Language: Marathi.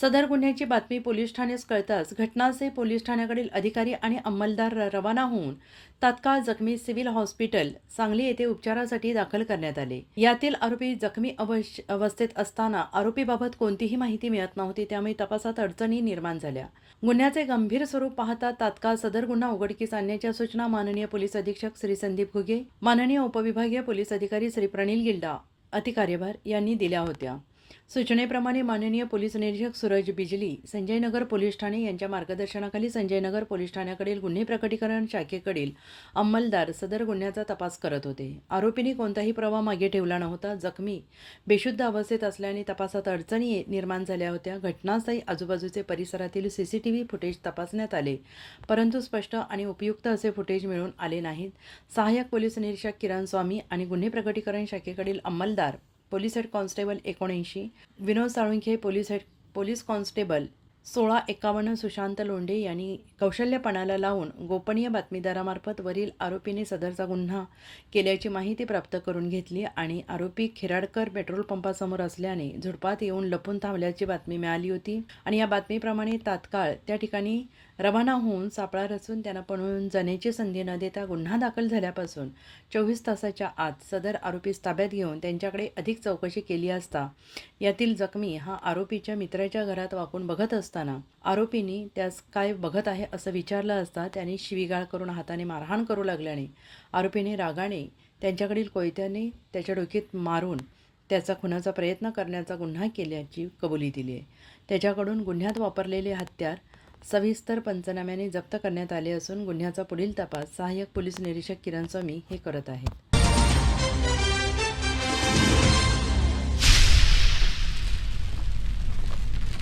सदर गुन्ह्याची बातमी पोलीस ठाण्यास कळताच घटनास्थळी पोलीस ठाण्याकडील अधिकारी आणि अंमलदार रवाना होऊन तात्काळ जखमी सिव्हिल हॉस्पिटल सांगली येथे उपचारासाठी दाखल करण्यात आले. यातील आरोपी जखमी अवस्थेत असताना आरोपीबाबत कोणतीही माहिती मिळत नव्हती त्यामुळे तपासात अडचणी निर्माण झाल्या. गुन्ह्याचे गंभीर स्वरूप पाहता तात्काळ सदर गुन्हा उघडकीस आणण्याच्या सूचना माननीय पोलीस अधीक्षक श्री संदीप घुगे माननीय उपविभागीय पोलीस अधिकारी श्री प्रणील गिल्डा अतिकार्यभार यांनी दिल्या होत्या. सूचनेप्रमाणे माननीय पोलीस निरीक्षक सूरज बिजली संजयनगर पोलीस ठाणे यांच्या मार्गदर्शनाखाली संजयनगर पोलीस ठाण्याकडील गुन्हे प्रकटीकरण शाखेकडील अंमलदार सदर गुन्ह्याचा तपास करत होते. आरोपींनी कोणताही प्रवाह मागे ठेवला नव्हता जखमी बेशुद्ध अवस्थेत असल्याने तपासात अडचणी निर्माण झाल्या होत्या. घटनास्थळी आजूबाजूचे परिसरातील C C T V footage तपासण्यात आले परंतु स्पष्ट आणि उपयुक्त असे फुटेज मिळून आले नाहीत. सहाय्यक पोलीस निरीक्षक किरण स्वामी आणि गुन्हे प्रकटीकरण शाखेकडील अंमलदार पोलीस हेड कॉन्स्टेबल एकोणऐंशी Vinod Salunkhe police head police constable सोळा एकावन्न सुशांत लोंढे यांनी कौशल्यपणाला लावून गोपनीय बातमीदारामार्फत वरील आरोपीने सदरचा गुन्हा केल्याची माहिती प्राप्त करून घेतली आणि आरोपी खिराडकर पेट्रोल पंपासमोर असल्याने झुडपात येऊन लपून थांबल्याची बातमी मिळाली होती. आणि या बातमीप्रमाणे तात्काळ त्या ठिकाणी रवाना होऊन सापळा रचून त्यांना पळून जाण्याची संधी न देता गुन्हा दाखल झाल्यापासून चोवीस तासाच्या आत सदर आरोपीस ताब्यात घेऊन त्यांच्याकडे अधिक चौकशी केली असता यातील जखमी हा आरोपीच्या मित्राच्या घरात वाकून बघत असतो. असताना आरोपींनी त्यास काय बघत आहे असं विचारलं असता त्याने शिवीगाळ करून हाताने मारहाण करू लागल्याने आरोपीने रागाने त्यांच्याकडील कोयत्याने त्याच्या डोकीत मारून त्याचा खुनाचा प्रयत्न करण्याचा गुन्हा केल्याची कबुली दिली आहे. त्याच्याकडून गुन्ह्यात वापरलेले हत्यार सविस्तर पंचनाम्याने जप्त करण्यात आले असून गुन्ह्याचा पुढील तपास सहाय्यक पोलीस निरीक्षक किरण स्वामी हे करत आहेत.